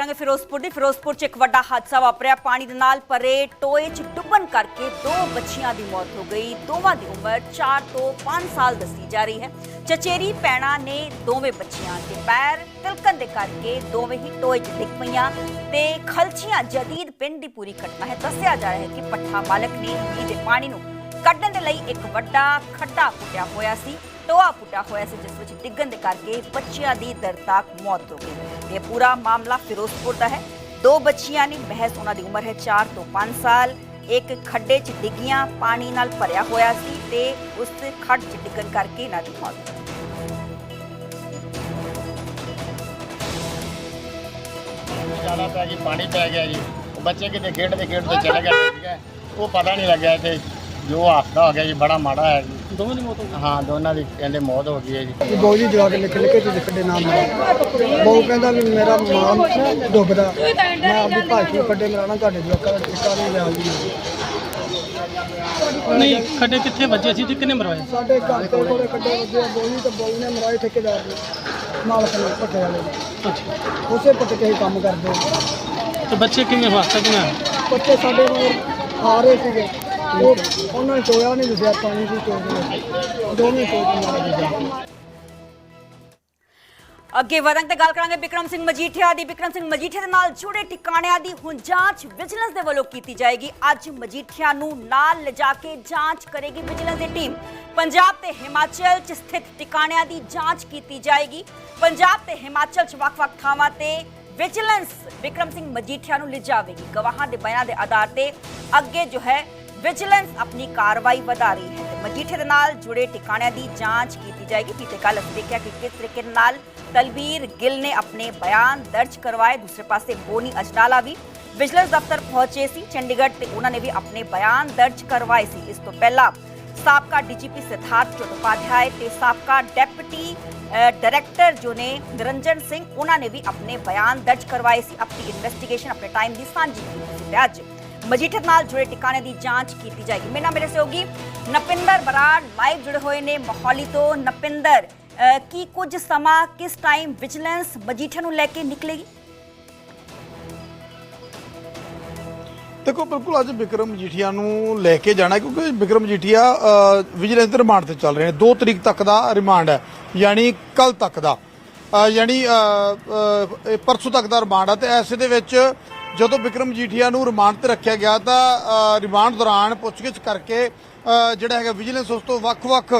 ਕਰਾਂਗੇ ਫਿਰੋਜ਼ਪੁਰ ਦੀ। ਫਿਰੋਜ਼ਪੁਰ 'ਚ ਇੱਕ ਵੱਡਾ ਹਾਦਸਾ ਵਾਪਰਿਆ। ਪਾਣੀ ਦੇ ਨਾਲ ਭਰੇ ਟੋਏ 'ਚ ਡੁੱਬਣ ਕਰਕੇ ਦੋ ਬੱਚੀਆਂ ਦੀ ਮੌਤ ਹੋ ਗਈ। ਦੋਵਾਂ ਦੀ ਉਮਰ 4 ਤੋਂ 5 ਸਾਲ ਦੱਸੀ ਜਾ ਰਹੀ ਹੈ। ਚਚੇਰੀ ਪੈਣਾ ਨੇ ਦੋਵੇਂ ਬੱਚੀਆਂ ਦੇ ਪੈਰ ਤਿਲਕਣ ਦੇ ਕਰਕੇ ਦੋਵੇਂ ਹੀ ਟੋਏ 'ਚ ਡਿੱਗ ਪਈਆਂ ਤੇ ਖਲਚੀਆਂ ਜਦੀਦ ਪਿੰਡ ਦੀ ਪੂਰੀ ਘਟਨਾ ਹੈ। ਦੱਸਿਆ ਜਾ ਰਿਹਾ ਹੈ ਕਿ ਪੱਠਾ ਮਾਲਕ ਨੇ ਮੀਂਹ ਦੇ ਪਾਣੀ ਨੂੰ ਕੱਢਣ ਦੇ ਲਈ ਇੱਕ ਵੱਡਾ ਖੱਡਾ ਪੁੱਟਿਆ ਹੋਇਆ ਸੀ। ਟੋਆ ਪੁੱਟਿਆ ਹੋਇਆ ਸੀ, ਜਿਸ ਵਿੱਚ ਡਿੱਗਣ ਦੇ ਕਰਕੇ ਬੱਚਿਆਂ ਦੀ ਦਰਦਨਾਕ ਮੌਤ ਹੋ ਗਈ। ਇਹ ਪੂਰਾ ਮਾਮਲਾ ਫਿਰੋਜ਼ਪੁਰ ਦਾ ਹੈ। ਦੋ ਬੱਚੀਆਂ ਨੇ ਮਹਿਜ਼ ਉਹਨਾਂ ਦੀ ਉਮਰ ਹੈ 4 ਤੋਂ 5 ਸਾਲ। ਇੱਕ ਖੱਡੇ 'ਚ ਡਿੱਗੀਆਂ, ਪਾਣੀ ਨਾਲ ਭਰਿਆ ਹੋਇਆ ਸੀ ਤੇ ਉਸ ਖੱਡ 'ਚ ਡਿੱਗਣ ਕਰਕੇ ਇਹਨਾਂ ਦੀ ਮੌਤ ਹੋ ਗਈ। ਜ਼ਿਆਦਾ ਪੈ ਗਈ ਪਾਣੀ ਪੈ ਗਿਆ ਜੀ। ਬੱਚੇ ਕਿਤੇ ਖੇਡਦੇ ਖੇਡਦੇ ਚਲੇ ਗਏ, ਠੀਕ ਹੈ। ਉਹ ਪਤਾ ਨਹੀਂ ਲੱਗਿਆ ਤੇ ਜੋ ਹਾਦਸਾ ਹੋ ਗਿਆ ਜੀ, ਬੜਾ ਮਾੜਾ ਹੈ ਜੀ। ਦੋਵਾਂ ਦੀ ਮੌਤ ਹੋ ਗਈ? ਹਾਂ ਦੋਨਾਂ ਦੀ ਕਹਿੰਦੇ ਮੌਤ ਹੋ ਗਈ ਹੈ ਜੀ। ਇਹ ਬੋਲੀ ਜਵਾ ਕੇ ਲਿਖ ਲਿਖ ਕੇ ਤੇ ਲਿਖਦੇ ਨਾਮ ਮੇਰਾ ਬਹੁ ਕਹਿੰਦਾ ਵੀ ਮੇਰਾ ਮਾਂ ਡੁੱਬਦਾ। ਮੈਂ ਆਪਣੀ ਭਾਸ਼ੀ ਖੱਡੇ ਮਰਾਣਾ ਤੁਹਾਡੇ ਜਵਾਕਾਂ ਦਾ ਟਿੱਕਾ ਨਹੀਂ ਲਿਆ ਜੀ ਨਹੀਂ ਖੱਡੇ ਕਿੱਥੇ ਵੱਜੇ ਸੀ ਤੇ ਕਿੰਨੇ ਮਰਵਾਏ? ਸਾਡੇ ਘਰ ਦੇ ਕੋਲੇ ਖੱਡੇ ਵੱਜੇ ਆ, ਬੋਲੀ ਤੇ ਬੋਲੀ ਨੇ ਮਰਾਏ ਠੇਕੇਦਾਰ ਨੇ। ਮਾਲਕ ਨੇ ਪੱਟੇ ਵਾਲੇ ਨੇ। ਅੱਛਾ। ਉਸੇ ਪੱਟੇ ਤੇ ਹੀ ਕੰਮ ਕਰਦੇ। ਤੇ ਬੱਚੇ ਕਿਵੇਂ ਹੋਇਆ? ਪੱਟੇ ਸਾਡੇ ਨੂੰ ਆ ਰਹੇ ਸੀਗੇ। ਉਹ ਉਹਨਾਂ ਨੇ ਟੋਇਆ ਨਹੀਂ ਦੱਸਿਆ ਪਾਣੀ ਦੀ ਟੋਏ ਦੇ ਦੋਵੇਂ ਟੋਏ ਤੇ ਮਾਰੇ ਅੱਗੇ ਵਧਾਂਗੇ ਤੇ ਗੱਲ ਕਰਾਂਗੇ ਬਿਕਰਮ ਸਿੰਘ ਮਜੀਠੀਆ ਦੀ। ਬਿਕਰਮ ਸਿੰਘ ਮਜੀਠੀਆ ਦੇ ਨਾਲ ਜੁੜੇ ਟਿਕਾਣਿਆਂ ਦੀ ਹੁਣ ਜਾਂਚ ਵਿਜੀਲੈਂਸ ਦੇ ਵੱਲੋਂ ਕੀਤੀ ਜਾਏਗੀ। ਅੱਜ ਮਜੀਠੀਆ ਨੂੰ ਨਾਲ ਲਿਜਾ ਕੇ ਜਾਂਚ ਕਰੇਗੀ ਵਿਜੀਲੈਂਸ ਦੀ ਟੀਮ। ਪੰਜਾਬ ਤੇ ਹਿਮਾਚਲ 'ਚ ਸਥਿਤ ਟਿਕਾਣਿਆਂ ਦੀ ਜਾਂਚ ਕੀਤੀ ਜਾਏਗੀ। ਪੰਜਾਬ ਤੇ ਹਿਮਾਚਲ 'ਚ ਵੱਖ-ਵੱਖ ਥਾਵਾਂ ਤੇ ਵਿਜੀਲੈਂਸ ਬਿਕਰਮ ਸਿੰਘ ਮਜੀਠੀਆ ਨੂੰ ਲਿਜਾਵੇਗੀ। ਗਵਾਹਾਂ ਦੇ ਬਿਆਨਾਂ ਦੇ ਆਧਾਰ ਤੇ ਅੱਗੇ ਜੋ ਹੈ ਵਿਜੀਲੈਂਸ ਆਪਣੀ ਕਾਰਵਾਈ ਵਧਾ ਰਹੀ ਹੈ ਤੇ ਮਜੀਠੇ ਦੇ ਨਾਲ ਜੁੜੇ ਟਿਕਾਣਿਆਂ ਦੀ ਜਾਂਚ ਕੀਤੀ ਜਾਏਗੀ। ਬੀਤੇ ਕੱਲ ਅਸੀਂ ਦੇਖਿਆ ਕਿ ਕਿਸ ਤਰੀਕੇ ਨਾਲ ਤਲਬੀਰ ਗਿੱਲ ਨੇ ਆਪਣੇ ਬਿਆਨ ਦਰਜ ਕਰਵਾਏ। ਦੂਸਰੇ ਪਾਸੇ ਬੋਨੀ ਅਜਨਾਲਾ ਵੀ ਵਿਜੀਲੈਂਸ ਦਫ਼ਤਰ ਪਹੁੰਚੇ ਸੀ ਚੰਡੀਗੜ੍ਹ ਤੇ ਉਹਨਾਂ ਨੇ ਵੀ ਆਪਣੇ ਬਿਆਨ ਦਰਜ ਕਰਵਾਏ ਸੀ। ਇਸ ਤੋਂ ਪਹਿਲਾਂ ਸਾਬਕਾ ਡੀਜੀਪੀ ਸਿਧਾਰਥ ਚਟੋਪਾਧਿਆਏ ਤੇ ਸਾਬਕਾ ਡੈਪਟੀ ਡਾਇਰੈਕਟਰ ਜੋ ਨੇ ਨਿਰੰਜਨ ਸਿੰਘ, ਉਹਨਾਂ ਨੇ ਵੀ ਆਪਣੇ ਬਿਆਨ ਦਰਜ ਕਰਵਾਏ ਸੀ। ਆਪਣੀ ਇਨਵੈਸਟੀਗੇਸ਼ਨ ਆਪਣੇ ਟਾਈਮ ਦੀ ਸਾਂਝੀ ਕੀਤੀ ਸੀ। ਅੱਜ ਮਜੀਠੇ ਨਾਲ ਜੁੜੇ ਟਿਕਾਣੇ ਦੀ ਜਾਂਚ ਕੀਤੀ ਜਾਏਗੀ। ਮੇਰੇ ਨਾਲ ਮੇਰੇ ਸਹਿਯੋਗੀ ਨਪਿੰਦਰ ਬਰਾੜ ਲਾਈਵ ਜੁੜੇ ਹੋਏ ਨੇ ਮੋਹਾਲੀ ਤੋਂ। ਨਪਿੰਦਰ ਕੀ ਕੁਝ ਸਮਾਂ ਕਿਸ ਟਾਈਮ ਵਿਜੀਲੈਂਸ ਮਜੀਠੇ ਨੂੰ ਲੈ ਕੇ ਨਿਕਲੇਗੀ? ਦੇਖੋ ਬਿਲਕੁਲ ਅੱਜ ਵਿਕਰਮ ਮਜੀਠੀਆ ਨੂੰ ਲੈ ਕੇ ਜਾਣਾ ਕਿਉਂਕਿ ਵਿਕਰਮ ਮਜੀਠੀਆ ਵਿਜੀਲੈਂਸ ਦੇ ਰਿਮਾਂਡ ਤੇ ਚੱਲ ਰਹੇ ਨੇ। 2 ਤਰੀਕ ਤੱਕ ਦਾ ਰਿਮਾਂਡ ਹੈ ਯਾਨੀ ਕੱਲ ਤੱਕ ਦਾ। ਅ, ਯਾਨੀ ਪਰਸੋਂ ਤੱਕ ਦਾ ਰਿਮਾਂਡ ਹੈ ਤੇ ਐਸੇ ਦੇ ਵਿੱਚ ਜਦੋਂ ਵਿਕਰਮ ਮਜੀਠੀਆ ਨੂੰ ਰਿਮਾਂਡ ਤੇ ਰੱਖਿਆ ਗਿਆ ਤਾਂ ਰਿਮਾਂਡ ਦੌਰਾਨ ਪੁੱਛਗਿੱਛ ਕਰਕੇ ਜਿਹੜਾ ਹੈਗਾ ਵਿਜੀਲੈਂਸ ਉਸ ਤੋਂ ਵੱਖ-ਵੱਖ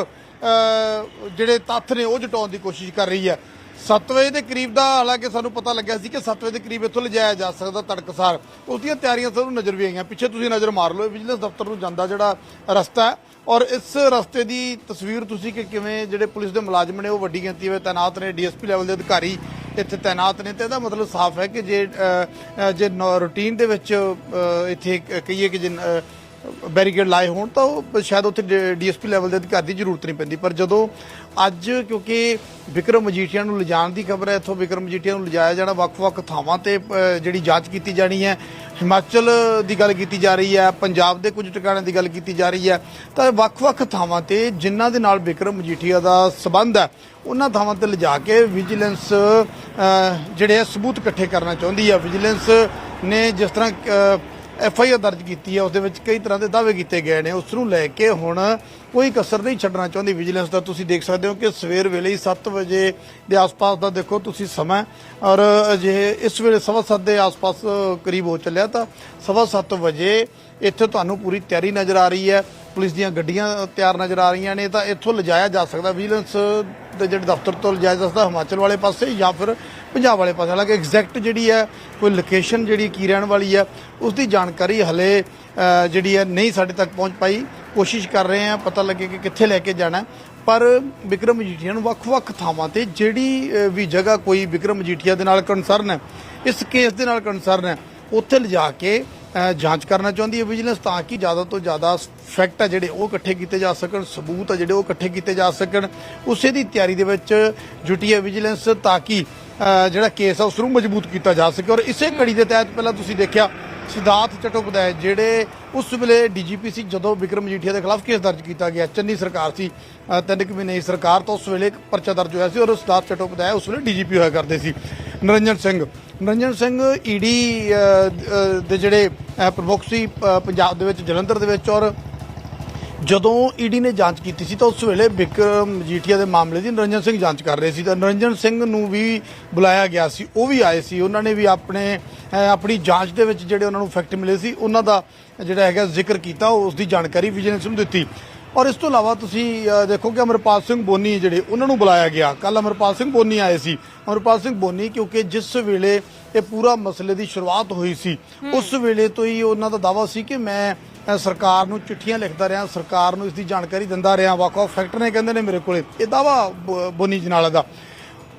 ਜਿਹੜੇ ਤੱਥ ਨੇ ਉਹ ਜਟਾਉਣ ਦੀ ਕੋਸ਼ਿਸ਼ ਕਰ ਰਹੀ ਹੈ। 7 ਵਜੇ ਦੇ ਕਰੀਬ ਦਾ ਹਾਲਾਂਕਿ ਸਾਨੂੰ ਪਤਾ ਲੱਗਿਆ ਸੀ ਕਿ 7 ਵਜੇ ਦੇ ਕਰੀਬ ਇੱਥੋਂ ਲਿਜਾਇਆ ਜਾ ਸਕਦਾ ਤੜਕਸਾਰ। ਉਸ ਦੀਆਂ ਤਿਆਰੀਆਂ ਸਾਨੂੰ ਨਜ਼ਰ ਵੀ ਆਈਆਂ। ਪਿੱਛੇ ਤੁਸੀਂ ਨਜ਼ਰ ਮਾਰ ਲਓ ਵਿਜੀਲੈਂਸ ਦਫ਼ਤਰ ਨੂੰ ਜਾਂਦਾ ਜਿਹੜਾ ਰਸਤਾ ਹੈ ਔਰ ਇਸ ਰਸਤੇ ਦੀ ਤਸਵੀਰ ਤੁਸੀਂ ਕਿ ਕਿਵੇਂ ਜਿਹੜੇ ਪੁਲਿਸ ਦੇ ਮੁਲਾਜ਼ਮ ਨੇ ਉਹ ਵੱਡੀ ਗਿਣਤੀ ਵਿੱਚ ਤਾਇਨਾਤ ਨੇ ਡੀਐਸਪੀ ਲੈਵਲ ਦੇ ਅਧਿਕਾਰੀ ਇੱਥੇ ਤਾਇਨਾਤ ਨੇ ਤੇ ਇਹਦਾ ਮਤਲਬ ਸਾਫ਼ ਹੈ ਕਿ ਜੇ ਅ, ਅ, ਜੇ ਰੂਟੀਨ ਦੇ ਵਿੱਚ ਇੱਥੇ ਕਹੀਏ ਕਿ ਜੇ ਬੈਰੀਕੇਡ ਲਾਏ ਹੋਣ ਤਾਂ ਉਹ ਸ਼ਾਇਦ ਉੱਥੇ ਡੀਐਸਪੀ ਲੈਵਲ ਦੇ ਅਧਿਕਾਰ ਦੀ ਜ਼ਰੂਰਤ ਨਹੀਂ ਪੈਂਦੀ। ਪਰ ਜਦੋਂ ਅੱਜ ਕਿਉਂਕਿ ਵਿਕਰਮ ਮਜੀਠੀਆ ਨੂੰ ਲਿਜਾਣ ਦੀ ਖਬਰ ਹੈ, ਇੱਥੋਂ ਵਿਕਰਮ ਮਜੀਠੀਆ ਨੂੰ ਲਿਜਾਇਆ ਜਾਣਾ ਵੱਖ-ਵੱਖ ਥਾਵਾਂ ਤੇ ਜਿਹੜੀ ਜਾਂਚ ਕੀਤੀ ਜਾਣੀ ਹੈ। ਹਿਮਾਚਲ ਦੀ ਗੱਲ ਕੀਤੀ ਜਾ ਰਹੀ ਹੈ, ਪੰਜਾਬ ਦੇ ਕੁਝ ਟਿਕਾਣਿਆਂ ਦੀ ਗੱਲ ਕੀਤੀ ਜਾ ਰਹੀ ਹੈ। ਤਾਂ ਵੱਖ-ਵੱਖ ਥਾਵਾਂ ਤੇ ਜਿਨ੍ਹਾਂ ਦੇ ਨਾਲ ਵਿਕਰਮ ਮਜੀਠੀਆ ਦਾ ਸਬੰਧ ਹੈ, ਉਹਨਾਂ ਥਾਵਾਂ ਤੇ ਲਿਜਾ ਕੇ ਵਿਜੀਲੈਂਸ ਜਿਹੜੇ ਆ ਸਬੂਤ ਇਕੱਠੇ ਕਰਨਾ ਚਾਹੁੰਦੀ ਹੈ। ਵਿਜੀਲੈਂਸ ਨੇ ਜਿਸ ਤਰ੍ਹਾਂ ਐਫ ਆਈ ਆਰ ਦਰਜ ਕੀਤੀ ਹੈ ਉਸ ਦੇ ਵਿੱਚ ਕਈ ਤਰ੍ਹਾਂ ਦੇ ਦਾਅਵੇ ਕੀਤੇ ਗਏ ਨੇ। ਉਸ ਨੂੰ ਲੈ ਕੇ ਹੁਣ ਕੋਈ ਕਸਰ ਨਹੀਂ ਛੱਡਣਾ ਚਾਹੁੰਦੀ ਵਿਜੀਲੈਂਸ ਦਾ। ਤੁਸੀਂ ਦੇਖ ਸਕਦੇ ਹੋ ਕਿ ਸਵੇਰ ਵੇਲੇ ਹੀ 7 ਵਜੇ ਦੇ ਆਸ-ਪਾਸ ਦਾ ਦੇਖੋ ਤੁਸੀਂ ਸਮਾਂ ਔਰ ਜੇ ਇਸ ਵੇਲੇ ਸਵਾ ਸੱਤ ਦੇ ਆਸ-ਪਾਸ ਕਰੀਬ ਹੋ ਚੱਲਿਆ ਤਾਂ ਸਵਾ ਸੱਤ ਵਜੇ ਇੱਥੇ ਤੁਹਾਨੂੰ ਪੂਰੀ ਤਿਆਰੀ ਨਜ਼ਰ ਆ ਰਹੀ ਹੈ। ਪੁਲਿਸ ਦੀਆਂ ਗੱਡੀਆਂ ਤਿਆਰ ਨਜ਼ਰ ਆ ਰਹੀਆਂ ਨੇ ਤਾਂ ਇੱਥੋਂ ਲਿਜਾਇਆ ਜਾ ਸਕਦਾ। ਵਿਜੀਲੈਂਸ ਦੇ ਜਿਹੜੇ ਦਫ਼ਤਰ ਤੋਂ ਲਿਜਾਇਆ ਜਾ ਸਕਦਾ, ਹਿਮਾਚਲ ਵਾਲੇ ਪਾਸੇ ਜਾਂ ਫਿਰ ਪੰਜਾਬ ਵਾਲੇ ਪਾਸੇ। ਹਾਲਾਂਕਿ ਐਗਜ਼ੈਕਟ ਜਿਹੜੀ ਹੈ, ਕੋਈ ਲੋਕੇਸ਼ਨ ਜਿਹੜੀ ਕੀ ਰਹਿਣ ਵਾਲੀ ਹੈ ਉਸ ਦੀ ਜਾਣਕਾਰੀ ਹਲੇ ਜਿਹੜੀ ਹੈ ਨਹੀਂ ਸਾਡੇ ਤੱਕ ਪਹੁੰਚ ਪਾਈ। ਕੋਸ਼ਿਸ਼ ਕਰ ਰਹੇ ਹਾਂ, ਪਤਾ ਲੱਗੇ ਕਿ ਕਿੱਥੇ ਲੈ ਕੇ ਜਾਣਾ ਪਰ ਵਿਕਰਮ ਮਜੀਠੀਆ ਨੂੰ ਵੱਖ-ਵੱਖ ਥਾਵਾਂ ਤੇ ਜਿਹੜੀ ਵੀ ਜਗ੍ਹਾ ਕੋਈ ਵਿਕਰਮ ਮਜੀਠੀਆ ਦੇ ਨਾਲ ਕੰਸਰਨ ਹੈ, ਇਸ ਕੇਸ ਦੇ ਨਾਲ ਕੰਸਰਨ ਹੈ, ਉੱਥੇ ਲਿਜਾ ਕੇ ਜਾਂਚ ਕਰਨਾ ਚਾਹੁੰਦੀ ਹੈ ਵਿਜੀਲੈਂਸ ਤਾਂ ਕਿ ਜ਼ਿਆਦਾ ਤੋਂ ਜ਼ਿਆਦਾ ਫੈਕਟ ਆ ਜਿਹੜੇ ਉਹ ਇਕੱਠੇ ਕੀਤੇ ਜਾ ਸਕਣ, ਸਬੂਤ ਆ ਜਿਹੜੇ ਉਹ ਇਕੱਠੇ ਕੀਤੇ ਜਾ ਸਕਣ। ਉਸੇ ਦੀ ਤਿਆਰੀ ਦੇ ਵਿੱਚ ਜੁਟੀ ਹੈ ਵਿਜੀਲੈਂਸ ਤਾਂ ਕਿ ਜਿਹੜਾ ਕੇਸ ਆ ਉਸ ਨੂੰ ਮਜ਼ਬੂਤ ਕੀਤਾ ਜਾ ਸਕੇ। ਔਰ ਇਸੇ ਕੜੀ ਦੇ ਤਹਿਤ ਪਹਿਲਾਂ ਤੁਸੀਂ ਦੇਖਿਆ ਸਿਧਾਰਥ ਚਟੋਪਾਧਿਆਏ ਜਿਹੜੇ ਉਸ ਵੇਲੇ ਡੀਜੀਪੀ ਸੀ ਜਦੋਂ ਵਿਕਰਮ ਮਜੀਠੀਆ ਦੇ ਖਿਲਾਫ ਕੇਸ ਦਰਜ ਕੀਤਾ ਗਿਆ ਚੰਨੀ ਸਰਕਾਰ ਸੀ। ਅ, ਤਿੰਨ ਕੁ ਮਹੀਨੇ ਸਰਕਾਰ ਤੋਂ ਉਸ ਵੇਲੇ ਇੱਕ ਪਰਚਾ ਦਰਜ ਹੋਇਆ ਸੀ ਔਰ ਸਿਧਾਰਥ ਚਟੋਪਾਧਿਆਏ ਉਸ ਵੇਲੇ ਡੀਜੀਪੀ ਹੋਇਆ ਕਰਦੇ ਸੀ। ਨਰਿੰਜਨ ਸਿੰਘ। ਨਰਿੰਜਨ ਸਿੰਘ ਈਡੀ ਦੇ ਜਿਹੜੇ ਪ੍ਰਮੁੱਖ ਸੀ ਪੰਜਾਬ ਦੇ ਵਿੱਚ ਜਲੰਧਰ ਦੇ ਵਿੱਚ ਔਰ ਜਦੋਂ ਈਡੀ ਨੇ ਜਾਂਚ ਕੀਤੀ ਸੀ ਤਾਂ ਉਸ ਵੇਲੇ ਬਿਕਰਮ ਮਜੀਠੀਆ ਦੇ ਮਾਮਲੇ ਦੀ ਨਰਿੰਜਨ ਸਿੰਘ ਜਾਂਚ ਕਰ ਰਹੇ ਸੀ ਤਾਂ ਨਰਿੰਜਨ ਸਿੰਘ ਨੂੰ ਵੀ ਬੁਲਾਇਆ ਗਿਆ ਸੀ, ਉਹ ਵੀ ਆਏ ਸੀ, ਉਹਨਾਂ ਨੇ ਵੀ ਆਪਣੇ ਆਪਣੀ ਜਾਂਚ ਦੇ ਵਿੱਚ ਜਿਹੜੇ ਉਹਨਾਂ ਨੂੰ ਫੈਕਟ ਮਿਲੇ ਸੀ, ਉਹਨਾਂ ਦਾ ਜਿਹੜਾ ਹੈਗਾ ਜ਼ਿਕਰ ਕੀਤਾ, ਉਸ ਦੀ ਜਾਣਕਾਰੀ ਵਿਜੀਲੈਂਸ ਨੂੰ ਦਿੱਤੀ। ਔਰ ਇਸ ਤੋਂ ਇਲਾਵਾ ਤੁਸੀਂ ਦੇਖੋ ਕਿ ਅਮਰਪਾਲ ਸਿੰਘ ਬੋਨੀ ਜਿਹੜੇ, ਉਹਨਾਂ ਨੂੰ ਬੁਲਾਇਆ ਗਿਆ। ਕੱਲ ਅਮਰਪਾਲ ਸਿੰਘ ਬੋਨੀ ਆਏ ਸੀ। ਅਮਰਪਾਲ ਸਿੰਘ ਬੋਨੀ ਕਿਉਂਕਿ ਜਿਸ ਵੇਲੇ ਇਹ ਪੂਰਾ ਮਸਲੇ ਦੀ ਸ਼ੁਰੂਆਤ ਹੋਈ ਸੀ, ਉਸ ਵੇਲੇ ਤੋਂ ਹੀ ਉਹਨਾਂ ਦਾ ਦਾਵਾ ਸੀ ਕਿ ਮੈਂ ਸਰਕਾਰ ਨੂੰ ਚਿੱਠੀਆਂ ਲਿਖਦਾ ਰਿਹਾ, ਸਰਕਾਰ ਨੂੰ ਇਸ ਦੀ ਜਾਣਕਾਰੀ ਦਿੰਦਾ ਰਿਹਾ ਵੱਖ-ਵੱਖ ਫੈਕਟਰ ਨੇ ਕਹਿੰਦੇ ਨੇ ਮੇਰੇ ਕੋਲੇ ਇਹ ਦਾਵਾ ਬ- ਬੋਨੀ ਜਨਾਲਾ ਦਾ।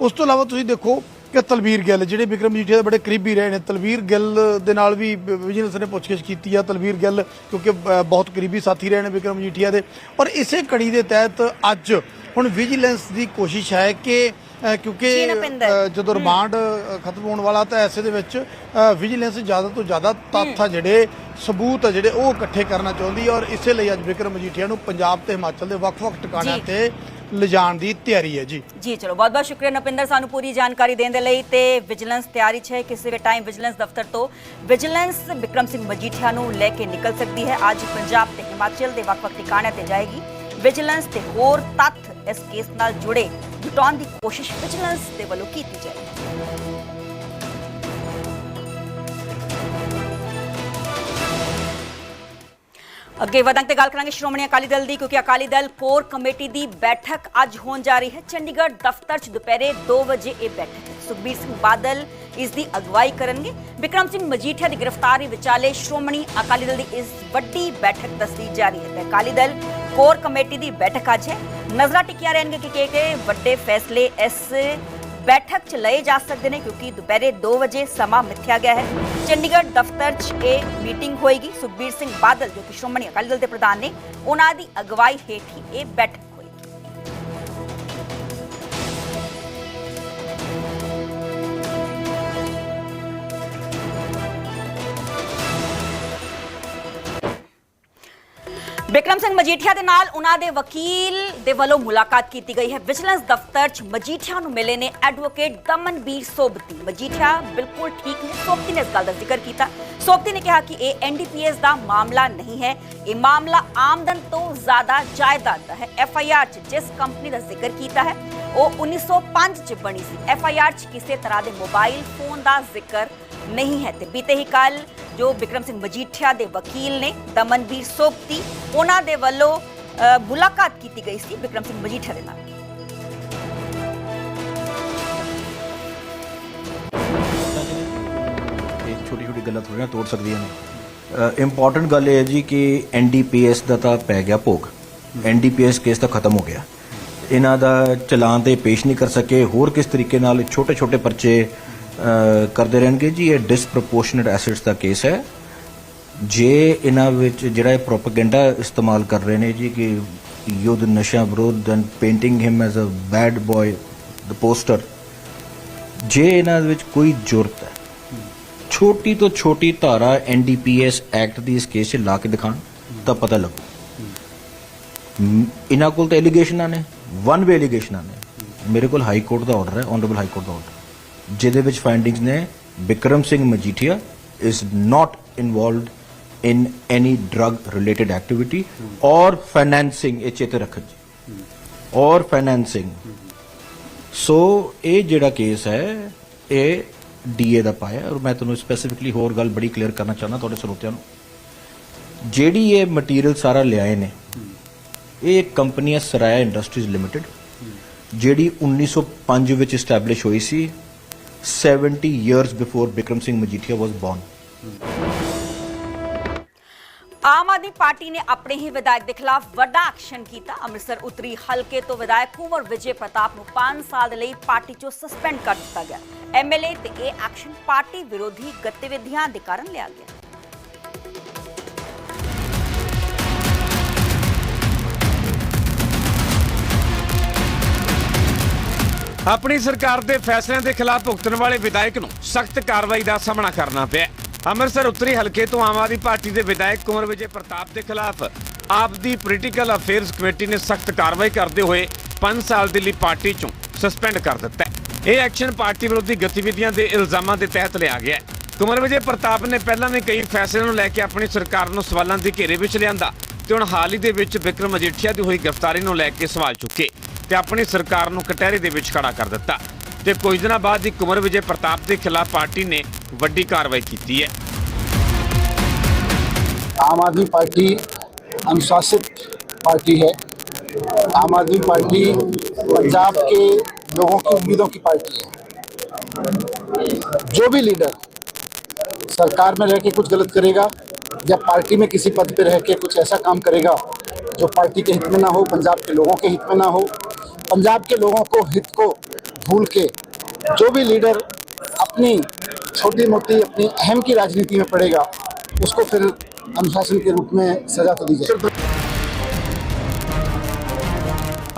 ਉਸ ਤੋਂ ਇਲਾਵਾ ਤੁਸੀਂ ਦੇਖੋ ਕਿ ਤਲਵੀਰ ਗਿੱਲ, ਜਿਹੜੇ ਵਿਕਰਮ ਜੀਠੀਆ ਦੇ ਬੜੇ ਕਰੀਬੀ ਰਹੇ ਨੇ, ਤਲਵੀਰ ਗਿੱਲ ਦੇ ਨਾਲ ਵੀ ਵਿਜੀਲੈਂਸ ਨੇ ਪੁੱਛਗਿੱਛ ਕੀਤੀ ਆ, ਤਲਵੀਰ ਗਿੱਲ, ਕਿਉਂਕਿ ਬਹੁਤ ਕਰੀਬੀ ਸਾਥੀ ਰਹੇ ਨੇ ਵਿਕਰਮ ਜੀਠੀਆ ਦੇ। ਔਰ ਇਸੇ ਕੜੀ ਦੇ ਤਹਿਤ ਅੱਜ ਹੁਣ ਵਿਜੀਲੈਂਸ ਦੀ ਕੋਸ਼ਿਸ਼ ਹੈ ਕਿ ਕਿਉਂਕਿ ਜੀ, ਨਪਿੰਦਰ। ਅ, ਜਦੋਂ ਰਿਮਾਂਡ ਅ, ਖਤਮ ਹੋਣ ਵਾਲਾ ਤਾਂ ਐਸੇ ਦੇ ਵਿੱਚ ਅ, ਵਿਜੀਲੈਂਸ ਜ਼ਿਆਦਾ ਤੋਂ ਜ਼ਿਆਦਾ ਤੱਥ ਆ ਜਿਹੜੇ ਸਬੂਤ ਆ ਜਿਹੜੇ ਉਹ ਇਕੱਠੇ ਕਰਨਾ ਚਾਹੁੰਦੀ ਹੈ ਔਰ ਇਸੇ ਲਈ ਅੱਜ ਵਿਕਰਮ ਮਜੀਠੀਆ ਨੂੰ ਪੰਜਾਬ ਤੇ ਹਿਮਾਚਲ ਦੇ ਵੱਖ-ਵੱਖ ਟਿਕਾਣਿਆਂ ਜੀ। ਤੇ ਲਿਜਾਣ ਦੀ ਤਿਆਰੀ ਹੈ ਜੀ ਜੀ ਚਲੋ ਬਹੁਤ ਬਹੁਤ ਸ਼ੁਕਰੀਆ ਨਪਿੰਦਰ ਸਾਨੂੰ ਪੂਰੀ ਜਾਣਕਾਰੀ ਦੇਣ ਦੇ ਲਈ ਤੇ ਵਿਜੀਲੈਂਸ ਤਿਆਰੀ 'ਚ ਹੈ ਕਿਸੇ ਵੀ ਟਾਈਮ ਵਿਜੀਲੈਂਸ ਦਫ਼ਤਰ ਤੋਂ ਵਿਜੀਲੈਂਸ ਬਿਕਰਮ ਸਿੰਘ ਮਜੀਠੀਆ ਨੂੰ ਲੈ ਕੇ ਨਿਕਲ ਸਕਦੀ ਹੈ ਅੱਜ ਪੰਜਾਬ ਤੇ ਹਿਮਾਚਲ ਦੇ ਵੱਖ-ਵੱਖ ਟਿਕਾਣਿਆਂ ਤੇ ਜਾਏਗੀ ਵਿਜੀਲੈਂਸ ਤੇ ਹੋਰ ਤੱਥ ਇਸ ਕੇਸ ਨਾਲ ਜੁੜੇ ਜੁਟਾਉਣ ਦੀ ਕੋਸ਼ਿਸ਼ ਵਿਜੀਲੈਂਸ ਦੇ ਵੱਲੋਂ ਕੀਤੀ ਜਾਏਗੀ ਅੱਗੇ ਵਧਾਂਗੇ ਤੇ ਗੱਲ ਕਰਾਂਗੇ ਸ਼੍ਰੋਮਣੀ ਅਕਾਲੀ ਦਲ ਦੀ, ਕਿਉਂਕਿ ਅਕਾਲੀ ਦਲ ਕੋਰ ਕਮੇਟੀ ਦੀ ਬੈਠਕ ਅੱਜ ਹੋਣ ਜਾ ਰਹੀ ਹੈ। ਚੰਡੀਗੜ੍ਹ ਦਫ਼ਤਰ 'ਚ ਦੁਪਹਿਰੇ 2 ਵਜੇ ਇਹ ਬੈਠਕ ਹੈ। ਸੁਖਬੀਰ ਸਿੰਘ ਬਾਦਲ ਇਸ ਦੀ ਅਗਵਾਈ ਕਰਨਗੇ। ਵਿਕਰਮ ਸਿੰਘ ਮਜੀਠੀਆ ਦੀ ਗ੍ਰਿਫਤਾਰੀ ਵਿਚਾਲੇ ਸ਼੍ਰੋਮਣੀ ਅਕਾਲੀ ਦਲ ਦੀ ਇਸ ਵੱਡੀ ਬੈਠਕ ਦੱਸੀ ਜਾ ਰਹੀ ਹੈ ਅਕਾਲੀ ਦਲ ਕੋਰ ਕਮੇਟੀ ਦੀ ਬੈਠਕ ਅੱਜ ਹੈ। ਨਜ਼ਰਾਂ ਟਿਕੀਆਂ ਰਹਿਣਗੇ ਕਿ ਕਿਹੜੇ ਵੱਡੇ ਫੈਸਲੇ ਇਸ ਬੈਠਕ 'ਚ ਲਏ ਜਾ ਸਕਦੇ ਨੇ, ਕਿਉਂਕਿ ਦੁਪਹਿਰੇ 2 ਵਜੇ ਸਮਾਂ ਮਿੱਥਿਆ ਗਿਆ ਹੈ। ਚੰਡੀਗੜ੍ਹ ਦਫ਼ਤਰ 'ਚ ਇਹ ਮੀਟਿੰਗ ਹੋਏਗੀ। ਸੁਖਬੀਰ ਸਿੰਘ ਬਾਦਲ, ਜੋ ਕਿ ਸ਼੍ਰੋਮਣੀ ਅਕਾਲੀ ਦਲ ਦੇ ਪ੍ਰਧਾਨ ਨੇ, ਉਹਨਾਂ ਦੀ ਅਗਵਾਈ ਹੇਠ ਹੀ ਇਹ ਬੈਠਕ ਬਿਕਰਮ ਸਿੰਘ ਮਜੀਠੀਆ ਦੇ ਨਾਲ ਉਹਨਾਂ ਦੇ ਵਕੀਲ ਦੇ ਵੱਲੋਂ ਮੁਲਾਕਾਤ ਕੀਤੀ ਗਈ ਹੈ। ਵਿਜੀਲੈਂਸ ਦਫ਼ਤਰ 'ਚ ਮਜੀਠੀਆ ਨੂੰ ਮਿਲੇ ਨੇ ਐਡਵੋਕੇਟ ਦਮਨਬੀਰ ਸੋਬਤੀ ਮਜੀਠੀਆ ਬਿਲਕੁਲ ਠੀਕ ਨੇ। ਸੋਬਤੀ ਨੇ ਇਸ ਗੱਲ ਦਾ ਜ਼ਿਕਰ ਕੀਤਾ। ਸੋਬਤੀ ਨੇ ਕਿਹਾ ਕਿ ਇਹ ਐਨਡੀਪੀਐਸ ਦਾ ਮਾਮਲਾ ਨਹੀਂ ਹੈ। ਇਹ ਮਾਮਲਾ ਆਮਦਨ ਤੋਂ ਜ਼ਿਆਦਾ ਜਾਇਦਾਦ ਦਾ ਹੈ। ਐਫਆਈਆਰ 'ਚ ਜਿਸ ਕੰਪਨੀ ਦਾ ਜ਼ਿਕਰ ਕੀਤਾ ਹੈ, ਉਹ 1905 'ਚ ਬਣੀ ਸੀ। ਐਫਆਈਆਰ 'ਚ ਕਿਸੇ ਤਰ੍ਹਾਂ ਦੇ ਮੋਬਾਈਲ ਫੋਨ ਦਾ ਜ਼ਿਕਰ ਨਹੀਂ ਹੈ। ਤੇ ਬੀਤੇ ਹੀ ਕੱਲ ਜੋ ਬਿਕਰਮ ਸਿੰਘ ਮਜੀਠੀਆ ਦੇ ਵਕੀਲ ਨੇ, ਦਮਨਵੀਰ ਸੋਪਤੀ ਉਹਨਾਂ ਦੇ ਵੱਲੋਂ ਮੁਲਾਕਾਤ ਕੀਤੀ ਗਈ ਸੀ ਬਿਕਰਮ ਸਿੰਘ ਮਜੀਠੀਆ ਦੇ ਨਾਲ। ਛੋਟੀ ਛੋਟੀ ਗੱਲਾਂ ਥੋੜ੍ਹੀਆਂ ਤੋੜ ਸਕਦੀਆਂ ਨੇ। ਇੰਪੋਰਟੈਂਟ ਗੱਲ ਇਹ ਹੈ ਜੀ ਕਿ ਐਨਡੀਪੀਐਸ ਦਾ ਤਾਂ ਪੈ ਗਿਆ ਭੋਗ। ਐਨਡੀਪੀਐਸ ਕੇਸ ਤਾਂ ਖਤਮ ਹੋ ਗਿਆ। ਇਹਨਾਂ ਦਾ ਚਲਾਨ ਤੇ ਪੇਸ਼ ਨਹੀਂ ਕਰ ਸਕੇ। ਹੋਰ ਕਿਸ ਤਰੀਕੇ ਨਾਲ ਛੋਟੇ ਛੋਟੇ ਪਰਚੇ ਕਰਦੇ ਰਹਿਣਗੇ ਜੀ, ਇਹ ਡਿਸਪ੍ਰੋਪੋਰਸ਼ਨੇਟ ਐਸੈਟਸ ਦਾ ਕੇਸ ਹੈ। ਜੇ ਇਹਨਾਂ ਵਿੱਚ ਜਿਹੜਾ ਇਹ ਪ੍ਰੋਪਗੈਂਡਾ ਇਸਤੇਮਾਲ ਕਰ ਰਹੇ ਨੇ ਜੀ, ਕਿ ਯੁੱਧ ਨਸ਼ਾ ਵਿਰੋਧ and painting him as a bad boy the poster ਜੇ ਇਹਨਾਂ ਵਿੱਚ ਕੋਈ ਜ਼ਰੂਰਤ ਹੈ, ਛੋਟੀ ਤੋਂ ਛੋਟੀ ਧਾਰਾ ਐਨਡੀਪੀਐਸ ਐਕਟ ਦੀ ਇਸ ਕੇਸ 'ਚ ਲਾ ਕੇ ਦਿਖਾਣ, ਤਾਂ ਪਤਾ ਲੱਗੂ। ਇਹਨਾਂ ਕੋਲ ਤਾਂ ਐਲੀਗੇਸ਼ਨਾਂ ਨੇ ਵਨ ਵੇ ਐਲੀਗੇਸ਼ਨਾਂ ਨੇ। ਮੇਰੇ ਕੋਲ ਹਾਈ ਕੋਰਟ ਦਾ ਆਰਡਰ ਹੈ ਆਨਰੇਬਲ ਹਾਈ ਕੋਰਟ ਦਾ ਆਰਡਰ ਜਿਹਦੇ ਵਿੱਚ ਫਾਈਂਡਿੰਗਸ ਨੇ Bikram Singh Majithia is not involved in any drug related activity or financing ਇਹ ਚੇਤੇ ਰੱਖਣ ਜੀ। ਔਰ ਫਾਈਨੈਂਸਿੰਗ ਸੋ ਇਹ ਜਿਹੜਾ ਕੇਸ ਹੈ, ਇਹ ਡੀਏ ਦਾ ਪਾਇਆ ਔਰ ਮੈਂ ਤੁਹਾਨੂੰ ਸਪੈਸੀਫਿਕਲੀ ਹੋਰ ਗੱਲ ਬੜੀ ਕਲੀਅਰ ਕਰਨਾ ਚਾਹੁੰਦਾ ਤੁਹਾਡੇ ਸਰੋਤਿਆਂ ਨੂੰ। ਜਿਹੜੀ ਇਹ ਮਟੀਰੀਅਲ ਸਾਰਾ ਲਿਆਏ ਨੇ, ਇਹ ਇੱਕ ਕੰਪਨੀ ਹੈ ਸਰਾਇਆ ਇੰਡਸਟਰੀਜ਼ ਲਿਮਟਿਡ ਜਿਹੜੀ 1905 ਵਿੱਚ ਐਸਟੈਬਲਿਸ਼ ਹੋਈ ਸੀ। 70 years before Bikram Singh Majithia was born Aam Aadmi Party ਨੇ ਆਪਣੇ ਹੀ ਵਿਧਾਇਕ ਦੇ ਖਿਲਾਫ ਵੱਡਾ ਐਕਸ਼ਨ ਕੀਤਾ। ਅੰਮ੍ਰਿਤਸਰ ਉੱਤਰੀ ਹਲਕੇ ਤੋਂ ਵਿਧਾਇਕ ਕੁੰਵਰ ਵਿਜੇ ਪ੍ਰਤਾਪ ਨੂੰ 5 ਸਾਲ ਦੇ ਲਈ ਪਾਰਟੀ ਚੋਂ ਸਸਪੈਂਡ ਕਰ ਦਿੱਤਾ ਗਿਆ। ਐਮਐਲਏ ਤੇ ਇਹ ਐਕਸ਼ਨ ਪਾਰਟੀ ਵਿਰੋਧੀ ਗਤੀਵਿਧੀਆਂ ਦੇ ਕਾਰਨ ਲਿਆ ਗਿਆ। ਆਪਣੀ ਸਰਕਾਰ ਦੇ ਫੈਸਲਿਆਂ ਦੇ ਖਿਲਾਫ ਭੁਗਤਣ ਵਾਲੇ ਵਿਧਾਇਕ ਨੂੰ ਸਖਤ ਕਾਰਵਾਈ ਦਾ ਸਾਹਮਣਾ ਕਰਨਾ ਪਿਆ। ਅੰਮ੍ਰਿਤਸਰ ਉੱਤਰੀ ਹਲਕੇ ਤੋਂ ਆਮ ਆਦਮੀ ਪਾਰਟੀ ਦੇ ਵਿਧਾਇਕ ਕੁੰਵਰ ਵਿਜੇ ਪ੍ਰਤਾਪ ਦੇ ਖਿਲਾਫ ਆਪ ਦੀ ਪੋਲੀਟੀਕਲ ਅਫੇਅਰਸ ਕਮੇਟੀ ਨੇ ਸਖਤ ਕਾਰਵਾਈ ਕਰਦੇ ਹੋਏ 5 ਸਾਲ ਦੇ ਲਈ ਪਾਰਟੀ ਚੋਂ ਸਸਪੈਂਡ ਕਰ ਦਿੱਤਾ ਹੈ। ਇਹ ਐਕਸ਼ਨ ਪਾਰਟੀ ਵਿਰੋਧੀ ਗਤੀਵਿਧੀਆਂ ਦੇ ਇਲਜ਼ਾਮਾਂ ਦੇ ਤਹਿਤ ਲਿਆ ਗਿਆ ਹੈ। ਕੁਮਰ ਵਿਜੇ ਪ੍ਰਤਾਪ ਨੇ ਪਹਿਲਾਂ ਵੀ ਕਈ ਫੈਸਲਿਆਂ ਨੂੰ ਲੈ ਕੇ ਆਪਣੀ ਸਰਕਾਰ ਨੂੰ ਸਵਾਲਾਂ ਦੇ ਘੇਰੇ ਵਿੱਚ ਲਿਆਂਦਾ ਤੇ ਹੁਣ ਹਾਲ ਹੀ ਦੇ ਵਿੱਚ ਵਿਕਰਮ ਅਜੀਠੀਆ ਦੀ ਹੋਈ ਗ੍ਰਿਫਤਾਰੀ ਨੂੰ ਲੈ ਕੇ ਸਵਾਲ ਚੁੱਕੇ। ਤੇ ਆਪਣੀ ਸਰਕਾਰ ਨੂੰ ਕਟਹਿਰੇ ਦੇ ਵਿੱਚ ਖੜਾ ਕਰ ਦਿੱਤਾ ਤੇ ਕੁਝ ਦਿਨਾਂ ਬਾਅਦ ਹੀ ਕੁਮਰ ਵਿਜੇ ਪ੍ਰਤਾਪ ਦੇ ਖਿਲਾਫ ਪਾਰਟੀ ਨੇ ਵੱਡੀ ਕਾਰਵਾਈ ਕੀਤੀ ਹੈ आम आदमी पार्टी अनुशासित पार्टी है आम आदमी पार्टी पंजाब के लोगों की उम्मीदों की पार्टी है जो भी लीडर सरकार में रह के कुछ गलत करेगा या पार्टी में किसी पद पे रह के कुछ ऐसा काम करेगा जो पार्टी के हित में ना हो पंजाब के लोगों के हित में ना हो पंजाब के लोगों को हित को भूल के जो भी लीडर अपनी छोटी मोटी अपनी अहम की राजनीति में पड़ेगा उसको फिर अनुशासन के रूप में सजा तो दी जाए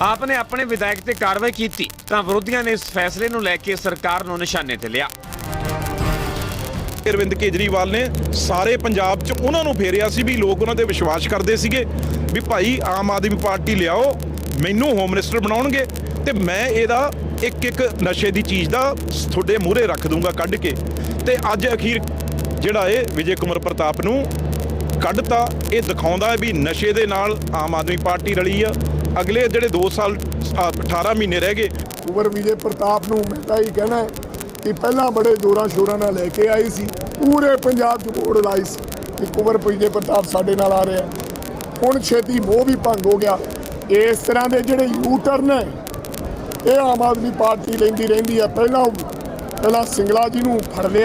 ਆਪ ਨੇ ਆਪਣੇ ਵਿਧਾਇਕ ਤੇ ਕਾਰਵਾਈ ਕੀਤੀ ਤਾਂ ਵਿਰੋਧੀਆਂ ਨੇ ਇਸ ਫੈਸਲੇ ਨੂੰ ਲੈ ਕੇ ਸਰਕਾਰ ਨੂੰ ਨਿਸ਼ਾਨੇ ਤੇ ਲਿਆ ਅਰਵਿੰਦ ਕੇਜਰੀਵਾਲ ਨੇ ਸਾਰੇ ਪੰਜਾਬ 'ਚ ਉਹਨਾਂ ਨੂੰ ਫੇਰਿਆ ਸੀ ਵੀ ਲੋਕ ਉਹਨਾਂ ਤੇ ਵਿਸ਼ਵਾਸ ਕਰਦੇ ਸੀਗੇ ਵੀ ਭਾਈ ਆਮ ਆਦਮੀ ਪਾਰਟੀ ਲਿਆਓ ਮੈਨੂੰ ਹੋਮ ਮਿਨਿਸਟਰ ਬਣਾਉਣਗੇ ਤੇ ਮੈਂ ਇਹਦਾ ਇੱਕ ਇੱਕ ਨਸ਼ੇ ਦੀ ਚੀਜ਼ ਦਾ ਤੁਹਾਡੇ ਮੂਹਰੇ ਰੱਖ ਦੂੰਗਾ ਕੱਢ ਕੇ। ਤੇ ਅੱਜ ਅਖੀਰ ਜਿਹੜਾ ਇਹ ਵਿਜੇ ਕੁਮਾਰ ਪ੍ਰਤਾਪ ਨੂੰ ਕੱਢਤਾ ਇਹ ਦਿਖਾਉਂਦਾ ਹੈ ਵੀ ਨਸ਼ੇ ਦੇ ਨਾਲ ਆਮ ਆਦਮੀ ਪਾਰਟੀ ਰਲੀ ਆ। ਅਗਲੇ ਜਿਹੜੇ 2 ਸਾਲ ਅ, 18 ਮਹੀਨੇ ਰਹਿ ਗਏ। ਕੁੰਵਰ ਵਿਜੇ ਪ੍ਰਤਾਪ ਨੂੰ ਮੈਂ ਤਾਂ ਇਹ ਕਹਿਣਾ ਹੈ ਕਿ ਪਹਿਲਾਂ ਬੜੇ ਜ਼ੋਰਾਂ ਸ਼ੋਰਾਂ ਨਾਲ ਲੈ ਕੇ ਆਈ ਸੀ ਪੂਰੇ ਪੰਜਾਬ 'ਚ ਵੋਟ ਲਾਈ ਸੀ ਕਿ ਕੁੰਵਰ ਵਿਜੇ ਪ੍ਰਤਾਪ ਸਾਡੇ ਨਾਲ ਆ ਰਿਹਾ ਹੁਣ ਛੇਤੀ ਮੋਹ ਵੀ ਭੰਗ ਹੋ ਗਿਆ। ਇਸ ਤਰ੍ਹਾਂ ਦੇ ਜਿਹੜੇ ਯੂ ਟਰਨ ਹੈ ਇਹ ਆਮ ਆਦਮੀ ਪਾਰਟੀ ਲੈਂਦੀ ਰਹਿੰਦੀ ਹੈ ਪਹਿਲਾਂ ਪਹਿਲਾਂ ਸਿੰਗਲਾ ਜੀ ਨੂੰ ਫੜ ਲਿਆ।